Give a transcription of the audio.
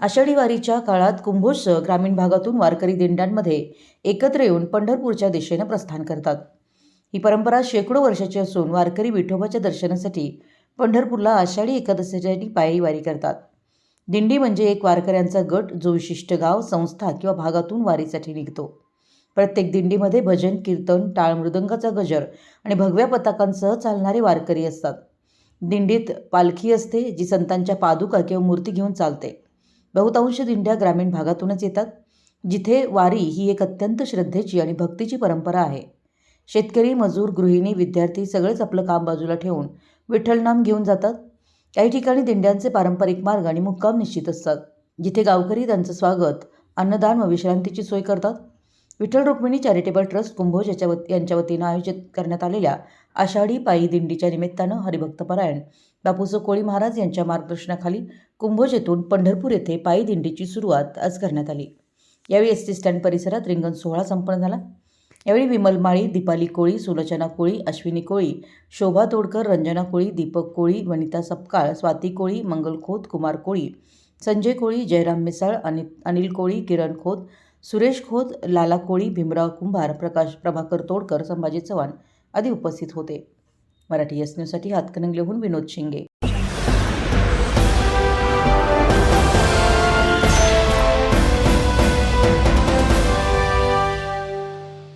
आषाढी वारीच्या काळात कुंभोजसह ग्रामीण भागातून वारकरी दिंड्यांमध्ये एकत्र येऊन पंढरपूरच्या दिशेनं प्रस्थान करतात. ही परंपरा शेकडो वर्षाची असून वारकरी विठोबाच्या दर्शनासाठी पंढरपूरला आषाढी एकादशीसाठी पायी वारी करतात. दिंडी म्हणजे एक वारकऱ्यांचा गट जो विशिष्ट गाव संस्था किंवा भागातून वारीसाठी निघतो. प्रत्येक दिंडीमध्ये भजन कीर्तन टाळ मृदंगाचा गजर आणि भगव्या पताकांसह चालणारे वारकरी असतात. दिंडीत पालखी असते जी संतांच्या पादुका किंवा मूर्ती घेऊन चालते. बहुतांश दिंड्या ग्रामीण भागातूनच येतात. जिथे वारी ही एक अत्यंत श्रद्धेची आणि भक्तीची परंपरा आहे. शेतकरी मजूर गृहिणी विद्यार्थी सगळेच आपलं काम बाजूला ठेवून विठ्ठलनाम घेऊन जातात. काही ठिकाणी दिंड्यांचे पारंपरिक मार्ग आणि मुक्काम निश्चित असतात. जिथे गावकरी त्यांचं स्वागत अन्नदान व विश्रांतीची सोय करतात. विठ्ठल रुक्मिणी चॅरिटेबल ट्रस्ट कुंभोज याच्या वत यांच्या वतीनं आयोजित करण्यात आलेल्या आषाढी पायी दिंडीच्या निमित्तानं हरिभक्तपरायण. बापूसो कोळी महाराज यांच्या मार्गदर्शनाखाली कुंभोज येथून पंढरपूर येथे पायी दिंडीची सुरुवात आज करण्यात आली. यावेळी एस टी स्टँड परिसरात रिंगण सोहळा संपन्न झाला. यावेळी विमल माळी दीपाली कोळी सुलोचना कोळी अश्विनी कोळी शोभा तोडकर रंजना कोळी दीपक कोळी वनिता सपकाळ स्वाती कोळी मंगल खोत कुमार कोळी संजय कोळी जयराम मिसाळ अनि अनिल कोळी किरण खोत सुरेश खोत लाला कोळी भीमराव कुंभार प्रकाश प्रभाकर तोडकर संभाजी चव्हाण आदी उपस्थित होते. मराठी एस न्यूजसाठी हातकणंगलेहून विनोद शिंगे.